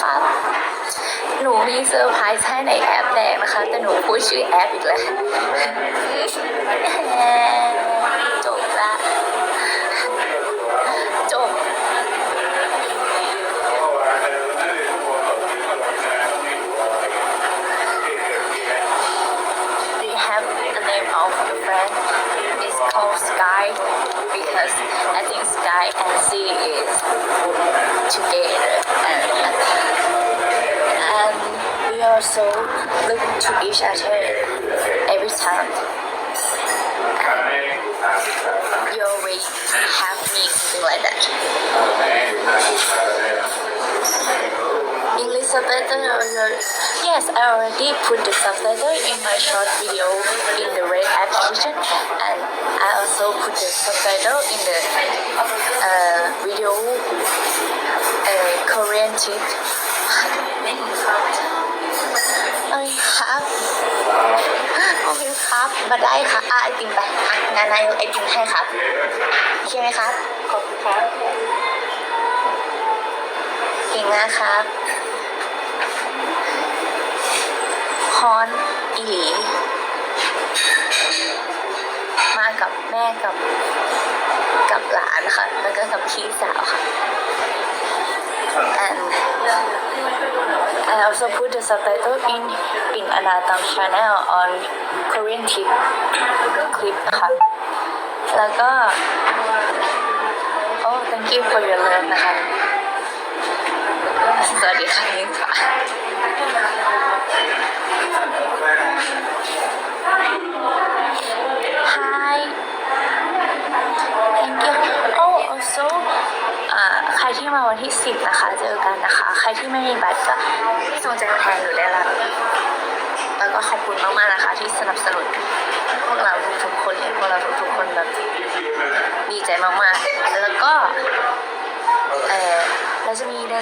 ครับ หนูมีเซอร์ไพรส์ให้ในแอปแดงนะคะ แต่หนูพูดชื่อแอปอีกแล้วจบละจบ Do you have the name of your friend? It's called Sky because I think Sky and Sea is together and we also look to each other every time. You always have me like that. Your yes, I already put the subtitle in my short video in the red application, and I also put the subtitle in the uh, video uh, Korean tip. ครับโอเคครับ มาได้ค่ะอะไอติมไปอะงานนายกไอติมให้ครับโอเคไหมครับ ขอบคุณครับเก่งมากครับฮอนอีหลีมากับแม่กับกับหลานค่ะ แล้วก็กับพี่สาวค่ะ and I also put the subtitle in in Anatam channel on Korean tip clip ค่ะ แล้วก็ oh thank you for your love นะคะ สวัสดีค่ะยิงค่ะ รที่มาวันที่สิบนะคะ เจอกันนะคะ ใครที่ไม่มีบัตรก็ส่งใจแทนหนูได้ละแล้วก็ขอบคุณมากๆนะคะ ที่สนับสนุนพวกเราทุกๆคนเลยพวกเราทุกๆคนแบบดีใจมากๆ แล้วก็เออเราจะมีเดิน